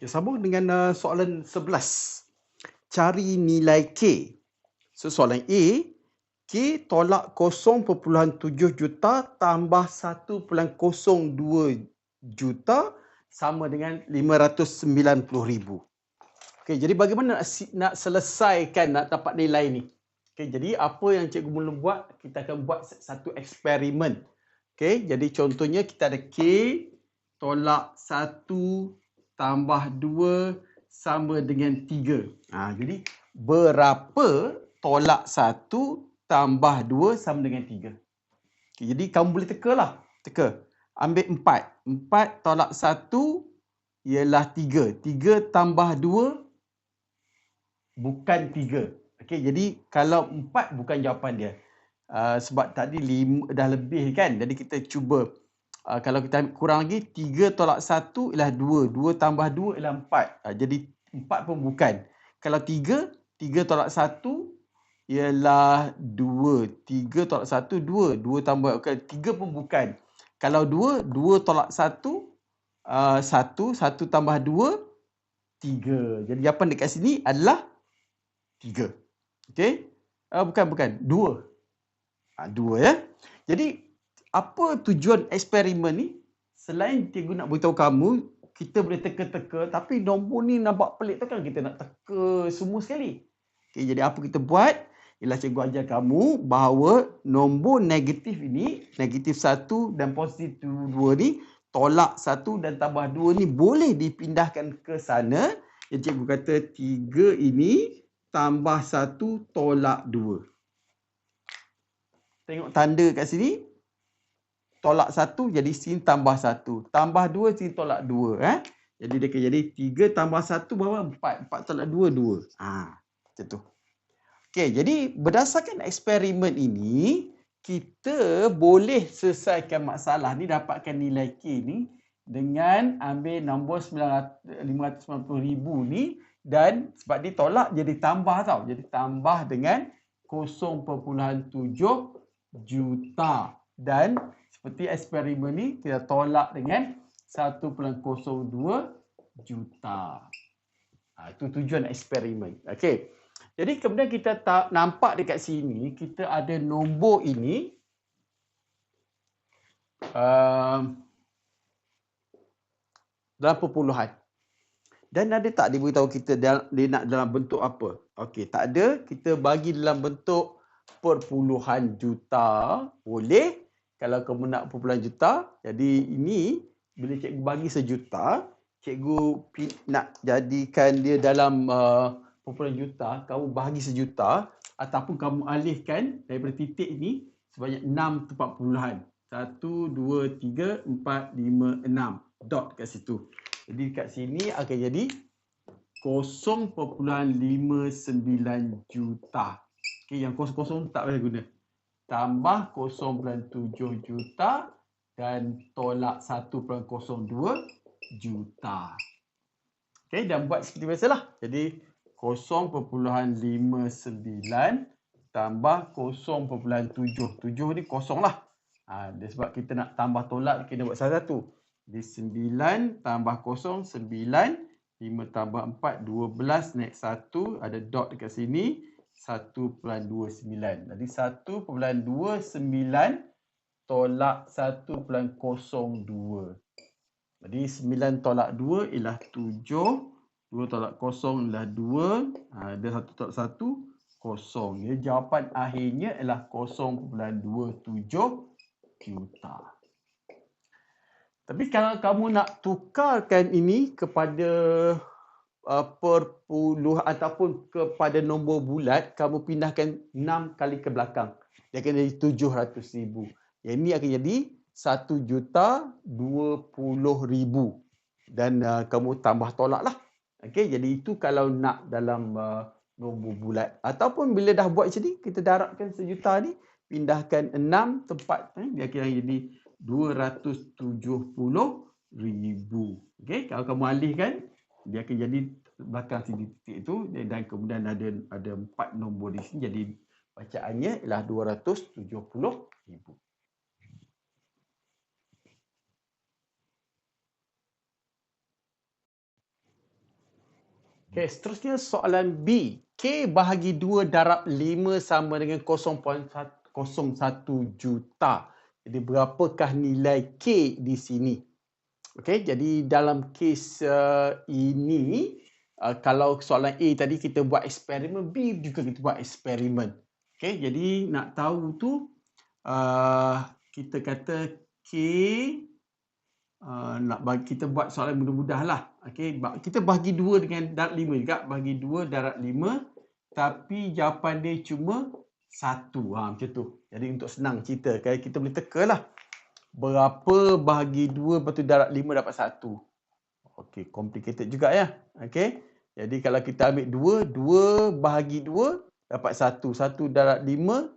Okay, sambung dengan uh, soalan 11. Cari nilai K. So soalan A, K tolak 0.7 juta tambah 1.02 juta sama dengan 590 ribu. Okay, jadi bagaimana nak, nak selesaikan nak dapat nilai ni? Okay, jadi apa yang cikgu mula buat? Kita akan buat satu eksperimen. Okay, jadi contohnya kita ada K tolak 1 tambah 2 sama dengan 3. Ha, jadi berapa tolak 1 tambah 2 sama dengan 3. Okay, jadi kamu boleh teka lah. Teka. Ambil 4. 4 tolak 1 ialah 3. 3 tambah 2 bukan 3. Okay, jadi kalau 4 bukan jawapan dia. Uh, sebab tadi 5 dah lebih kan. Jadi kita cuba Uh, kalau kita kurang lagi, 3 tolak 1 ialah 2. 2 tambah 2 ialah 4. Uh, ah, jadi 4 pun bukan. Kalau 3, 3 tolak 1 ialah 2. 3 tolak 1, 2. 2 tambah, okay, 3 pun bukan. Kalau 2, 2 tolak 1, uh, 1. 1 tambah 2, 3. Jadi jawapan dekat sini adalah 3. Okay? Uh, bukan, bukan. 2. Uh, 2 ya. Jadi apa tujuan eksperimen ni? Selain cikgu nak beritahu kamu, kita boleh teka-teka tapi nombor ni nampak pelik tu kan kita nak teka semua sekali. Okay, jadi apa kita buat? Ialah cikgu ajar kamu bahawa nombor negatif ini, negatif satu dan positif dua ni, tolak satu dan tambah dua ni boleh dipindahkan ke sana. Yang cikgu kata tiga ini tambah satu tolak dua. Tengok tanda kat sini tolak satu jadi sin tambah satu. Tambah dua sin tolak dua. Eh? Jadi dia akan jadi tiga tambah satu berapa? Empat. Empat tolak dua, dua. Ha, macam tu. Okey, jadi berdasarkan eksperimen ini, kita boleh selesaikan masalah ni, dapatkan nilai K ni dengan ambil nombor 590,000 ni dan sebab dia tolak jadi tambah tau. Jadi tambah dengan 0.7 juta dan seperti eksperimen ni kita tolak dengan 1.02 juta. Ha, itu tujuan eksperimen. Okey. Jadi kemudian kita tak nampak dekat sini kita ada nombor ini uh, dalam perpuluhan. Dan ada tak dia beritahu kita dia, dia nak dalam bentuk apa? Okey, tak ada. Kita bagi dalam bentuk perpuluhan juta. Boleh kalau kamu nak perpuluhan juta, jadi ini bila cikgu bagi sejuta, cikgu nak jadikan dia dalam uh, perpuluhan juta, kamu bagi sejuta ataupun kamu alihkan daripada titik ini sebanyak enam tempat puluhan. Satu, dua, tiga, empat, lima, enam. Dot kat situ. Jadi kat sini akan jadi 0.59 juta. Okay, yang kosong-kosong tak boleh guna tambah 0.7 juta dan tolak 1.02 juta. Okey, dan buat seperti biasalah. Jadi 0.59 tambah 0.7. 7 ni kosong lah. Ha, dia sebab kita nak tambah tolak, kita buat satu-satu. Jadi 9 tambah 0, 9. 5 tambah 4, 12. Naik 1, ada dot dekat sini. 1.29. Jadi 1.29 tolak 1.02. Jadi 9 tolak 2 ialah 7. 2 tolak 0 ialah 2. Ha, dia 1 tolak 1, kosong. Jadi jawapan akhirnya ialah 0.27 juta. Tapi kalau kamu nak tukarkan ini kepada uh, per ataupun kepada nombor bulat kamu pindahkan 6 kali ke belakang. Dia akan jadi 700 ribu. Yang ini akan jadi 1 juta 20 ribu. Dan uh, kamu tambah tolak lah. Okay, jadi itu kalau nak dalam uh, nombor bulat. Ataupun bila dah buat macam ni kita darabkan sejuta ni pindahkan 6 tempat eh, dia akan jadi 270 ribu. Okay, kalau kamu alihkan dia akan jadi belakang sini titik itu dan kemudian ada ada empat nombor di sini jadi bacaannya ialah 270 ribu. Okey, seterusnya soalan B. K bahagi 2 darab 5 sama dengan 0.01 juta. Jadi berapakah nilai K di sini? Okey, jadi dalam kes uh, ini uh, kalau soalan A tadi kita buat eksperimen, B juga kita buat eksperimen. Okey, jadi nak tahu tu uh, kita kata K uh, nak bagi kita buat soalan mudah-mudah lah. Okay, kita bahagi dua dengan darab lima juga. Bahagi dua darab lima. Tapi jawapan dia cuma satu. Ha, macam tu. Jadi untuk senang cerita, kita boleh teka lah. Berapa bahagi dua lepas tu darab lima dapat satu. Okay, complicated juga ya. Okay. Jadi kalau kita ambil dua, dua bahagi dua dapat satu. Satu darab lima.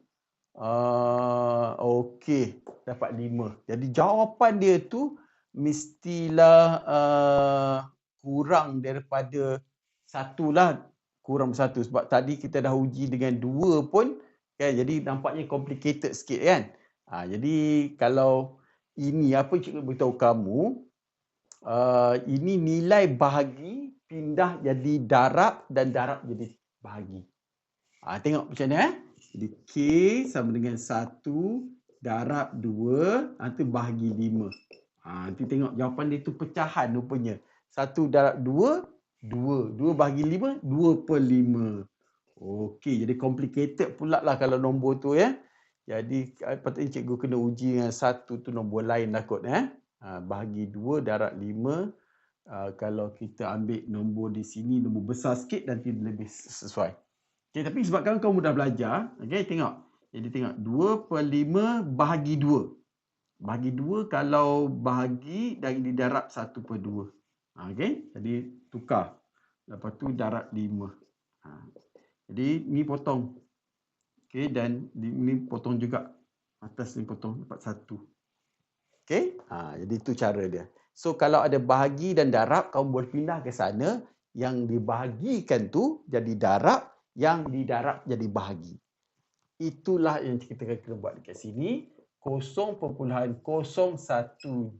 Uh, okay, dapat lima. Jadi jawapan dia tu mestilah uh, kurang daripada satu lah kurang satu sebab tadi kita dah uji dengan dua pun kan jadi nampaknya complicated sikit kan ha, jadi kalau ini apa cikgu beritahu kamu uh, ini nilai bahagi pindah jadi darab dan darab jadi bahagi ha, tengok macam mana eh jadi K sama dengan satu darab dua itu ha, bahagi lima Ha, nanti tengok jawapan dia tu pecahan rupanya. Satu darab dua, dua. Dua bahagi lima, dua per lima. Okey, jadi complicated pula lah kalau nombor tu ya. Jadi patutnya cikgu kena uji dengan satu tu nombor lain lah kot eh. Ha, bahagi dua darab lima. Uh, kalau kita ambil nombor di sini, nombor besar sikit nanti lebih sesuai. Okay, tapi sebabkan kau mudah belajar, okay, tengok. Jadi tengok, dua per lima bahagi dua. Bahagi dua kalau bahagi dan didarab satu per dua. Ha, okay? Jadi tukar. Lepas tu darab lima. Ha. Jadi ni potong. Okay? Dan ni potong juga. Atas ni potong dapat satu. Okay? Ha, jadi itu cara dia. So kalau ada bahagi dan darab, kamu boleh pindah ke sana. Yang dibahagikan tu jadi darab. Yang didarab jadi bahagi. Itulah yang kita kena buat dekat sini. 0.01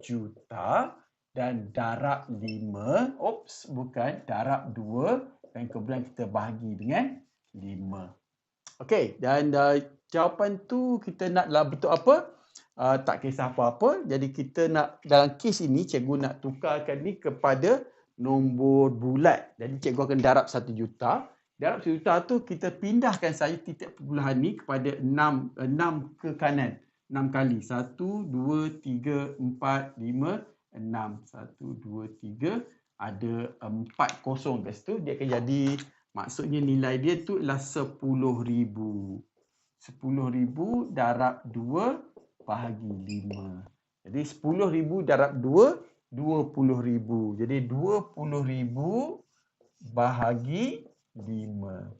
juta dan darab 5. Oops, bukan. Darab 2 dan kemudian kita bahagi dengan 5. Okey, dan uh, jawapan tu kita nak dalam bentuk apa? Uh, tak kisah apa-apa. Jadi kita nak dalam kes ini cikgu nak tukarkan ni kepada nombor bulat. Jadi cikgu akan darab 1 juta. Darab 1 juta tu kita pindahkan saja titik perpuluhan ni kepada 6 6 ke kanan. 6 kali. 1, 2, 3, 4, 5, 6. 1, 2, 3. Ada 4 kosong kat situ. Dia akan jadi, maksudnya nilai dia tu ialah 10,000. 10,000 darab 2 bahagi 5. Jadi 10,000 darab 2, 20,000. Jadi 20,000 bahagi 5.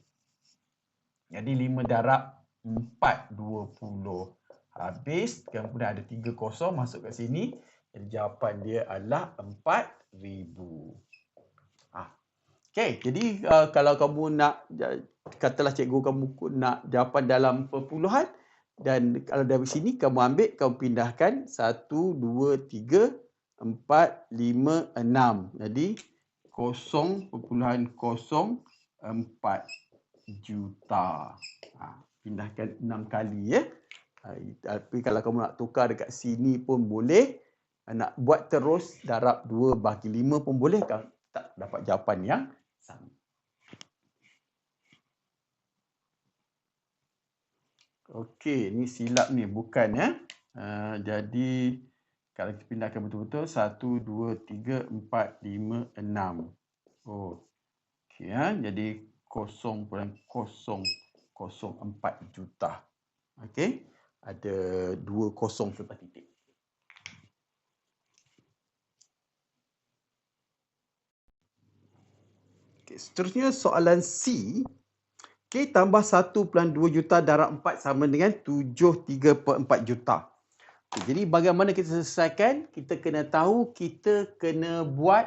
Jadi 5 darab 4, 20 habis kemudian ada tiga kosong masuk kat sini jadi jawapan dia adalah 4000 ah okey jadi uh, kalau kamu nak katalah cikgu kamu nak jawapan dalam perpuluhan dan kalau dari sini kamu ambil kamu pindahkan 1 2 3 4 5 6 jadi 0.04 juta ha, pindahkan 6 kali ya tapi kalau kamu nak tukar dekat sini pun boleh. Nak buat terus darab 2 bagi 5 pun boleh. Kalau tak dapat jawapan yang sama. Okey, ni silap ni. Bukan ya. Uh, jadi, kalau kita pindahkan betul-betul. 1, 2, 3, 4, 5, 6. Oh. Okey ya. Jadi, 0.004 juta. Okey ada dua kosong selepas titik. Okay, seterusnya soalan C. K tambah 1.2 juta darab 4 sama dengan 73.4 juta. Okay, jadi bagaimana kita selesaikan? Kita kena tahu kita kena buat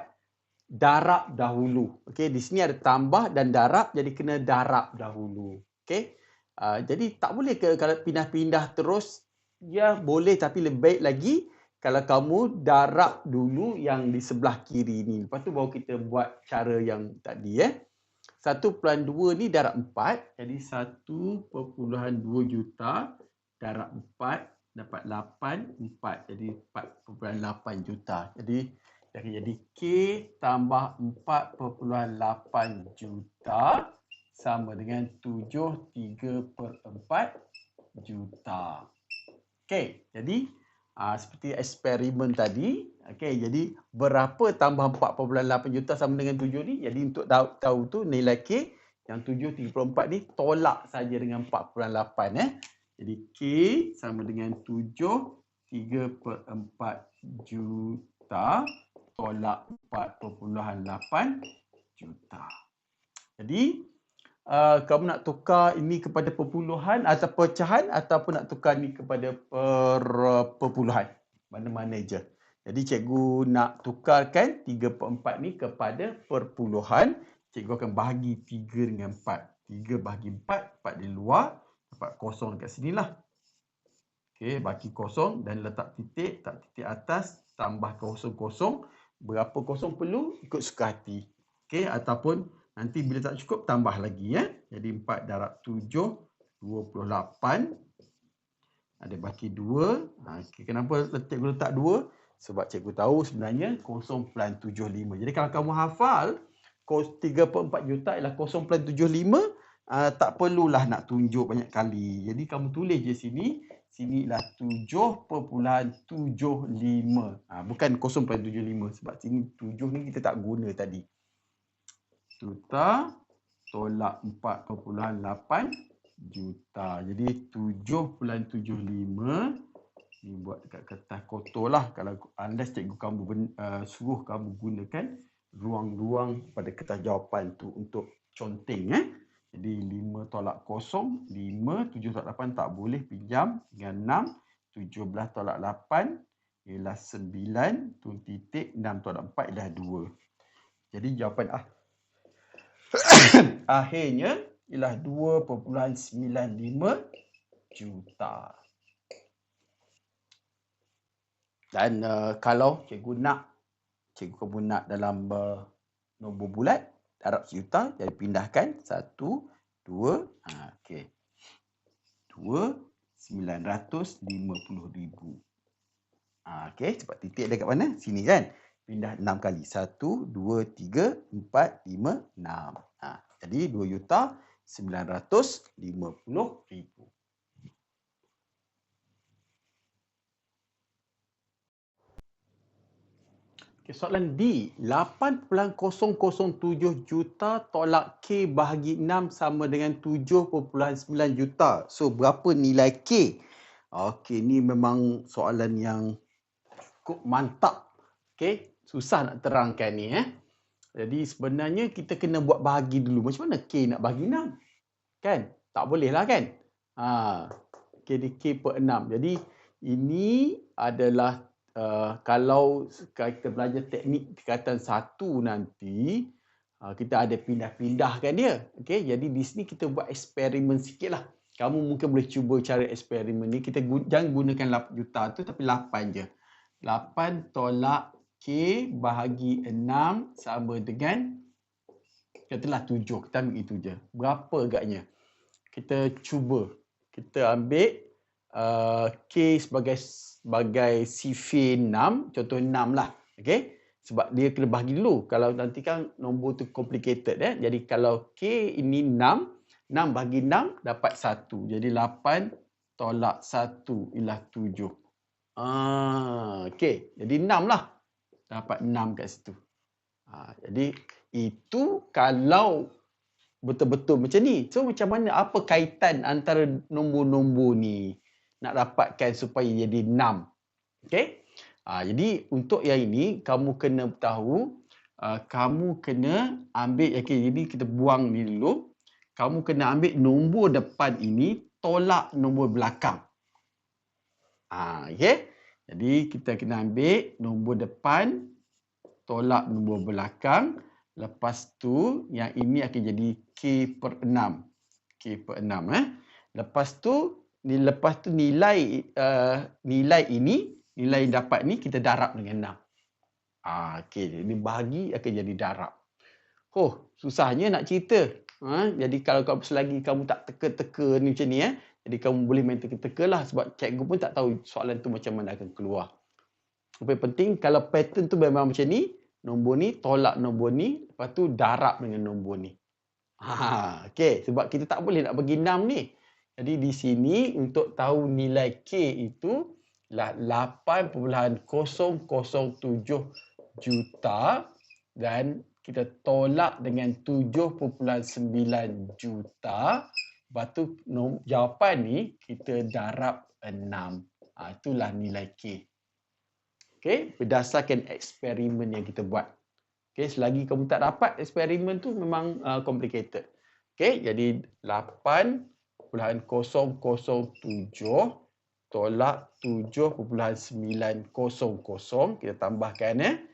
darab dahulu. Okay, di sini ada tambah dan darab jadi kena darab dahulu. Okay. Uh, jadi tak boleh ke kalau pindah-pindah terus ya boleh tapi lebih baik lagi kalau kamu darab dulu yang di sebelah kiri ni lepas tu baru kita buat cara yang tadi eh 1.2 ni darab 4. Jadi 1.2 juta darab 4 dapat 8. 4. Jadi 4.8 juta. Jadi akan jadi K tambah 4.8 juta sama dengan 73 per 4 juta. Okey, jadi aa, seperti eksperimen tadi, okey, jadi berapa tambah 4.8 juta sama dengan 7 ni? Jadi untuk tahu, tahu tu nilai K yang 7.34 ni tolak saja dengan 4.8 eh. Jadi K sama dengan 7 3 per 4 juta tolak 4.8 juta. Jadi uh, kamu nak tukar ini kepada perpuluhan atau pecahan ataupun nak tukar ini kepada per, perpuluhan. Mana-mana je. Jadi cikgu nak tukarkan 3 per 4 ni kepada perpuluhan. Cikgu akan bahagi 3 dengan 4. 3 bahagi 4, 4 di luar. Dapat kosong dekat sini lah. Okey, bagi kosong dan letak titik, tak titik atas, tambah kosong-kosong berapa kosong perlu ikut suka hati. Okey ataupun nanti bila tak cukup tambah lagi ya. Jadi 4 darab 7 28 ada baki 2. Ha, okay. kenapa cikgu letak 2? Sebab cikgu tahu sebenarnya 0.75. Jadi kalau kamu hafal 3 per 4 juta ialah 0.75 uh, tak perlulah nak tunjuk banyak kali. Jadi kamu tulis je sini sini lah 7.75. Ha, bukan 0.75 sebab sini 7 ni kita tak guna tadi. Juta tolak 4.8 juta. Jadi 7.75 ni buat dekat kertas kotor lah. Kalau anda cikgu kamu uh, suruh kamu gunakan ruang-ruang pada kertas jawapan tu untuk conteng eh. Jadi 5 tolak kosong, 5, 7 tolak 8 tak boleh pinjam dengan 6, 17 tolak 8 ialah 9, tu titik, 6 tolak 4 ialah 2. Jadi jawapan ah akhirnya ialah 2.95 juta. Dan uh, kalau cikgu nak, cikgu kamu nak dalam uh, nombor bulat, darab sejuta jadi pindahkan. Satu dua ha, lima puluh ribu. Ha, okey cepat titik dekat mana? Sini kan pindah enam kali satu dua tiga empat lima enam ha, jadi dua juta sembilan ratus lima puluh ribu Okay, soalan D. 8.007 juta tolak K bahagi 6 sama dengan 7.9 juta. So, berapa nilai K? Okey, ni memang soalan yang cukup mantap. Okey, susah nak terangkan ni. Eh. Jadi, sebenarnya kita kena buat bahagi dulu. Macam mana K nak bahagi 6? Kan? Tak boleh lah kan? Ha. K di K per 6. Jadi, ini adalah uh, kalau kita belajar teknik tingkatan satu nanti, uh, kita ada pindah-pindahkan dia. Okay? Jadi di sini kita buat eksperimen sikit lah. Kamu mungkin boleh cuba cara eksperimen ni. Kita gu- jangan gunakan 8 juta tu tapi 8 je. 8 tolak K bahagi 6 sama dengan katalah 7. Kita ambil itu je. Berapa agaknya? Kita cuba. Kita ambil uh, K sebagai sebagai CV 6, contoh 6 lah. Okay? Sebab dia kena bahagi dulu. Kalau nanti kan nombor tu complicated. Eh? Jadi kalau K ini 6, 6 bagi 6 dapat 1. Jadi 8 tolak 1 ialah 7. Ah, okay. Jadi 6 lah. Dapat 6 kat situ. Ah, jadi itu kalau betul-betul macam ni. So macam mana, apa kaitan antara nombor-nombor ni? nak dapatkan supaya jadi 6. Okey? Ha, jadi untuk yang ini kamu kena tahu uh, kamu kena ambil okey jadi kita buang ni dulu. Kamu kena ambil nombor depan ini tolak nombor belakang. Ha, okey? Jadi kita kena ambil nombor depan tolak nombor belakang. Lepas tu yang ini akan jadi K per 6. K per 6 eh. Lepas tu ni lepas tu nilai uh, nilai ini nilai yang dapat ni kita darab dengan 6. Ah okey ini bahagi akan jadi darab. Oh, susahnya nak cerita. Ha? Jadi kalau kau selagi kamu tak teka-teka ni macam ni eh, jadi kamu boleh main teka-teka lah sebab cikgu pun tak tahu soalan tu macam mana akan keluar. Apa yang penting kalau pattern tu memang macam ni, nombor ni tolak nombor ni, lepas tu darab dengan nombor ni. Ha, okay. Sebab kita tak boleh nak bagi 6 ni. Jadi di sini untuk tahu nilai K itu lah 8.007 juta dan kita tolak dengan 7.9 juta. Lepas tu jawapan ni kita darab 6. Ha, itulah nilai K. Okay, berdasarkan eksperimen yang kita buat. Okay, selagi kamu tak dapat eksperimen tu memang uh, complicated. Okay, jadi 8.007 tolak 7.900 kita tambahkan eh.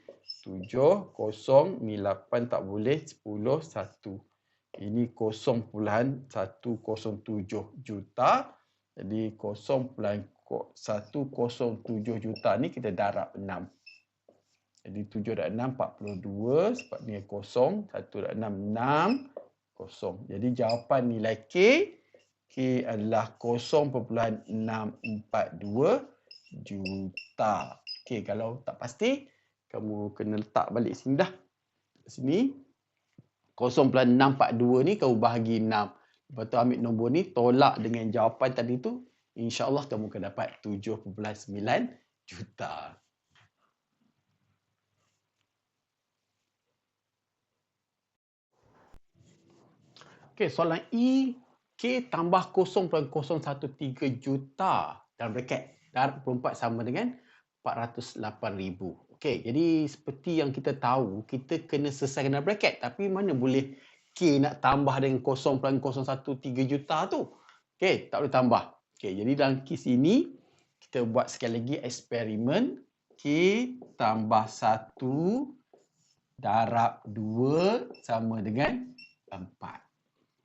7, 0, ni 8 tak boleh, 10, 1. Ini 0.107 juta. Jadi 0.107 juta ni kita darab 6. Jadi 7 darab 6, 42. Sebab ni 0, 1 darab 6, 6, 0. Jadi jawapan nilai K, K adalah 0.642 juta. Okey, kalau tak pasti, kamu kena letak balik sini dah. Sini 0.642 ni kamu bahagi 6. Lepas tu ambil nombor ni tolak dengan jawapan tadi tu, insya-Allah kamu akan dapat 7.9 juta. Okey, soalan E K tambah 0.013 juta dalam bracket. Darab perempat sama dengan 408,000. Okey, jadi seperti yang kita tahu, kita kena selesaikan dalam bracket. Tapi mana boleh K nak tambah dengan 0.013 juta tu? Okey, tak boleh tambah. Okey, jadi dalam kes ini, kita buat sekali lagi eksperimen. K tambah 1 darab 2 sama dengan 4.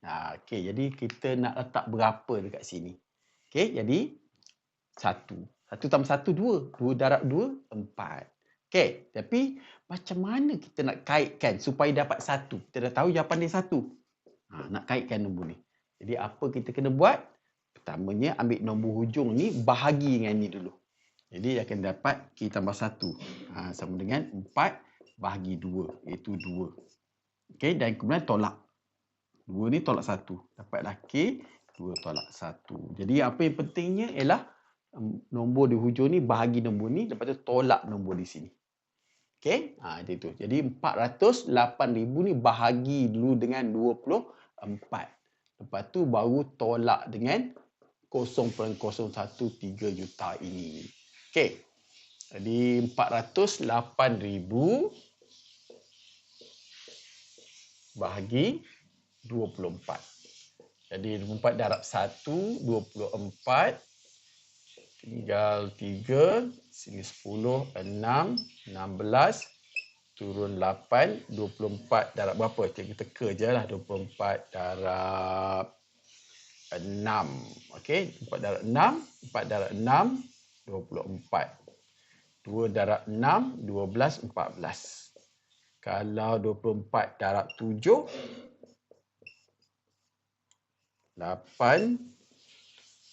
Nah, okey, jadi kita nak letak berapa dekat sini? Okey, jadi 1. 1 tambah 1, 2. 2 darab 2, 4. Okay, tapi macam mana kita nak kaitkan supaya dapat satu? Kita dah tahu jawapan dia satu. Ha, nak kaitkan nombor ni. Jadi apa kita kena buat? Pertamanya ambil nombor hujung ni bahagi dengan ni dulu. Jadi akan dapat K tambah satu. Ha, sama dengan empat bahagi dua. Iaitu dua. Okay, dan kemudian tolak. Dua ni tolak satu. Dapatlah K, dua tolak satu. Jadi apa yang pentingnya ialah um, nombor di hujung ni bahagi nombor ni. Lepas tu tolak nombor di sini. Okey, ha, itu. Jadi 408,000 ni bahagi dulu dengan 24. Lepas tu baru tolak dengan 0.013 juta ini. Okey. Jadi 408,000 bahagi 24. Jadi 24 darab 1, 24 tinggal 3 sini 10 6 16 turun 8 24 darab berapa? Cikgu teka je lah 24 darab 6 okey 4 darab 6 4 darab 6 24 2 darab 6 12 14 kalau 24 darab 7 8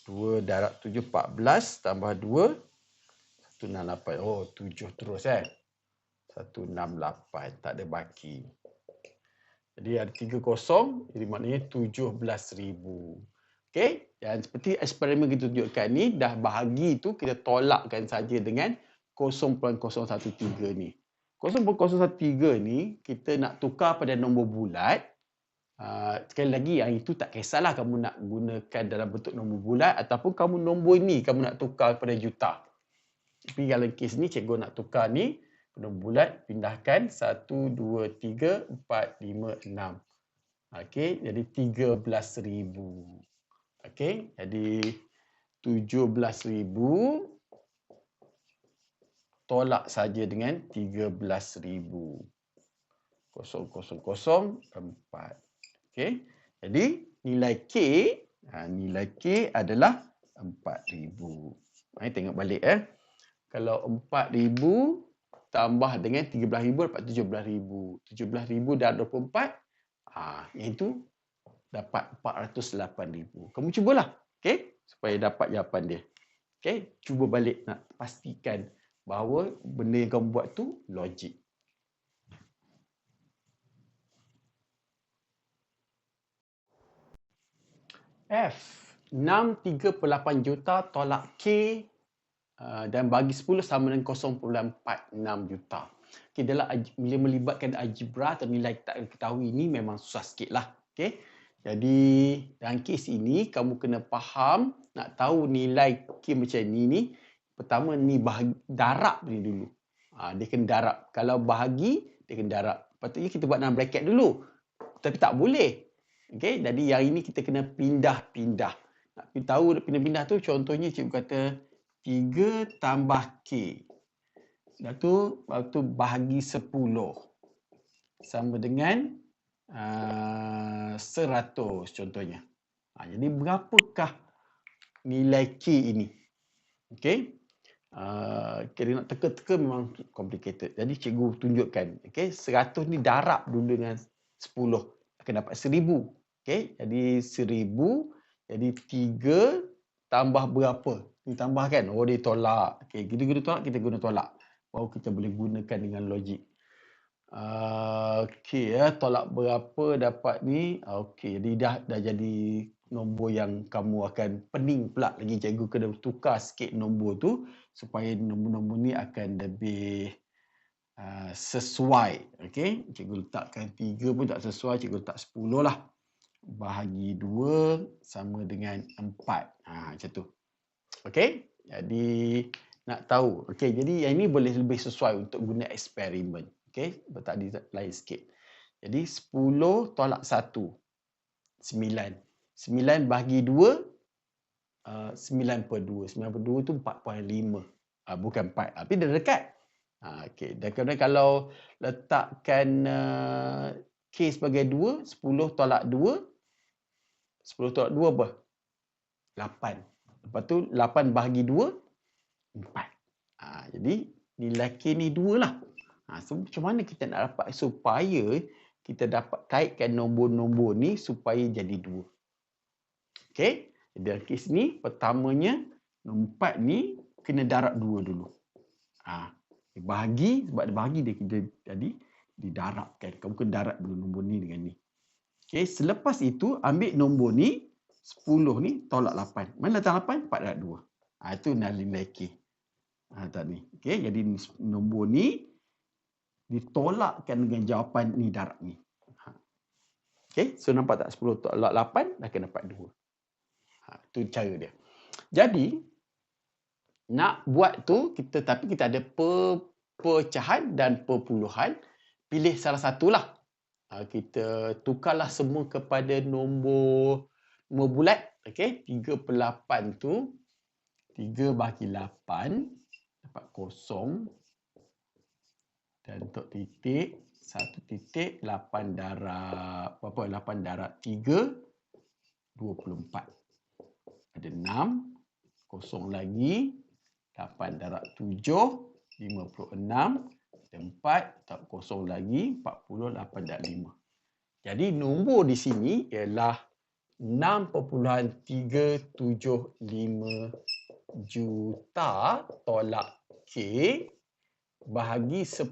2 darab 7, 14 tambah 2, 168. Oh, 7 terus eh. 168, tak ada baki. Jadi ada 3 kosong, jadi maknanya 17,000. Okey, dan seperti eksperimen kita tunjukkan ni, dah bahagi tu kita tolakkan saja dengan 0.013 ni. 0.013 ni kita nak tukar pada nombor bulat Uh, sekali lagi yang itu tak kisahlah kamu nak gunakan dalam bentuk nombor bulat ataupun kamu nombor ini kamu nak tukar kepada juta. Tapi kalau kes ni cikgu nak tukar ni nombor bulat pindahkan 1 2 3 4 5 6. Okey, jadi 13,000. Okey, jadi 17,000 tolak saja dengan 13,000. Kosong kosong kosong empat. Okey. Jadi nilai K, ha, nilai K adalah 4000. Mari tengok balik eh. Kalau 4000 tambah dengan 13,000 dapat 17,000. 17,000 dan 24, ah, yang itu dapat 408,000. Kamu cubalah. Okay? Supaya dapat jawapan dia. Okay? Cuba balik nak pastikan bahawa benda yang kamu buat tu logik. F. 6.38 juta tolak K uh, dan bagi 10 sama dengan 0.46 juta. Okay, dalam bila melibatkan algebra atau nilai tak ketahui ini memang susah sikit lah. Okay. Jadi dalam kes ini kamu kena faham nak tahu nilai K macam ni ni. Pertama ni bahagi, darab ni dulu. Ha, dia kena darab. Kalau bahagi, dia kena darab. Patutnya kita buat dalam bracket dulu. Tapi tak boleh. Okay, jadi yang ini kita kena pindah-pindah. Nak tahu pindah-pindah tu contohnya cikgu kata 3 tambah K. Dah tu, waktu bahagi 10. Sama dengan uh, 100 contohnya. Ha, jadi berapakah nilai K ini? Okay. Uh, kira nak teka-teka memang complicated. Jadi cikgu tunjukkan. Okay. 100 ni darab dulu dengan 10 akan dapat seribu. Okey, jadi seribu. Jadi tiga tambah berapa? Ini tambah kan? Oh, dia tolak. Okey, kita guna tolak, kita guna tolak. Baru kita boleh gunakan dengan logik. Uh, Okey, ya, tolak berapa dapat ni? Okey, jadi dah, dah jadi nombor yang kamu akan pening pula lagi cikgu kena tukar sikit nombor tu supaya nombor-nombor ni akan lebih uh, sesuai okey cikgu letakkan 3 pun tak sesuai cikgu letak 10 lah bahagi 2 sama dengan 4 ha macam tu. Okey jadi nak tahu. Okey jadi yang ini boleh lebih sesuai untuk guna eksperimen okey tadi lain sikit. Jadi 10 tolak 1 9 9 bahagi 2 uh, 9 per 2 9 per 2 tu 4.5 uh, bukan 4 tapi dia dekat. Ha, okay. Dan kemudian kalau letakkan uh, K sebagai 2, 10 tolak 2, 10 tolak 2 apa? 8. Lepas tu 8 bahagi 2, 4. Ha, jadi nilai K ni 2 lah. Ha, so, macam mana kita nak dapat supaya kita dapat kaitkan nombor-nombor ni supaya jadi 2. Okay. Jadi dalam kes ni, pertamanya, nombor 4 ni kena darab 2 dulu. Ha, bahagi sebab dia bahagi dia kita jadi didarabkan. Kamu kena darab dulu nombor ni dengan ni. Okey, selepas itu ambil nombor ni 10 ni tolak 8. Mana letak 8? 4 darab 2. Ha, itu nilai K. Ha, tak ni. Okey, jadi nombor ni ditolakkan dengan jawapan ni darab ni. Ha. Okey, so nampak tak 10 tolak 8 dah kena dapat 2. Ha, itu cara dia. Jadi, nak buat tu kita tapi kita ada per, pecahan dan perpuluhan pilih salah satulah uh, kita tukarlah semua kepada nombor nombor bulat okey? 3 per 8 tu 3 bagi 8 dapat kosong. Dan untuk titik satu titik 8 darab berapa? 8 darab 3 24 ada 6 kosong lagi 8 darab 7, 56. Dan 4, tak kosong lagi, 48 darab 5. Jadi nombor di sini ialah 6.375 juta tolak K bahagi 10.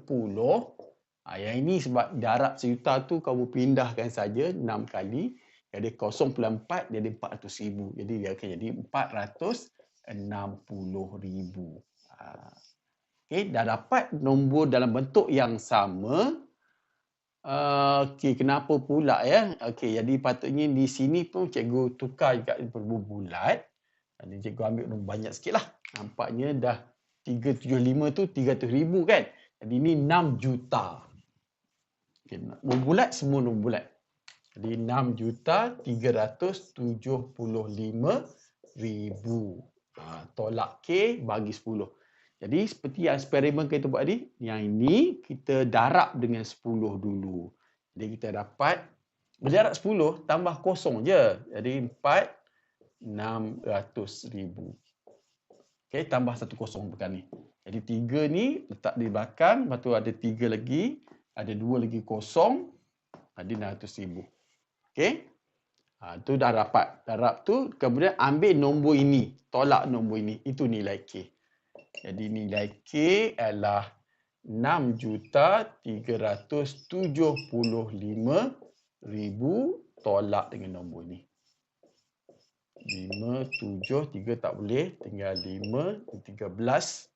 Ha, yang ini sebab darab sejuta tu kamu pindahkan saja 6 kali. Jadi 0.4 jadi 400 ribu. Jadi dia akan jadi 400 60,000. Okey, dah dapat nombor dalam bentuk yang sama. Uh, Okey, kenapa pula ya? Okey, jadi patutnya di sini pun cikgu tukar juga berbulat. Jadi cikgu ambil nombor banyak sikit lah. Nampaknya dah 375 tu 300,000 kan? Jadi ini 6 juta. Okey, nombor bulat semua nombor bulat. Jadi 6 juta 375 ribu. Ha, tolak K bagi 10. Jadi seperti eksperimen kita buat tadi, yang ini kita darab dengan 10 dulu. Jadi kita dapat, berdarab 10 tambah kosong je. Jadi 4, 600 ribu. Okay, tambah satu kosong bukan ni. Jadi tiga ni letak di belakang, lepas tu ada tiga lagi, ada dua lagi kosong, ada 600 ribu. Okey? Ha, tu dah dapat. Darab tu, kemudian ambil nombor ini. Tolak nombor ini. Itu nilai K. Jadi nilai K adalah 6,375,000 tolak dengan nombor ini. 5, 7, 3 tak boleh. Tinggal 5, 13,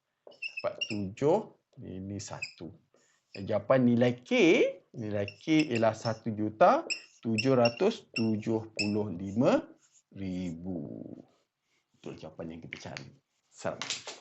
dapat 7, ini 1. Jawapan nilai K, nilai K ialah 1 juta 775 ribu. Itu jawapan yang kita cari. Assalamualaikum.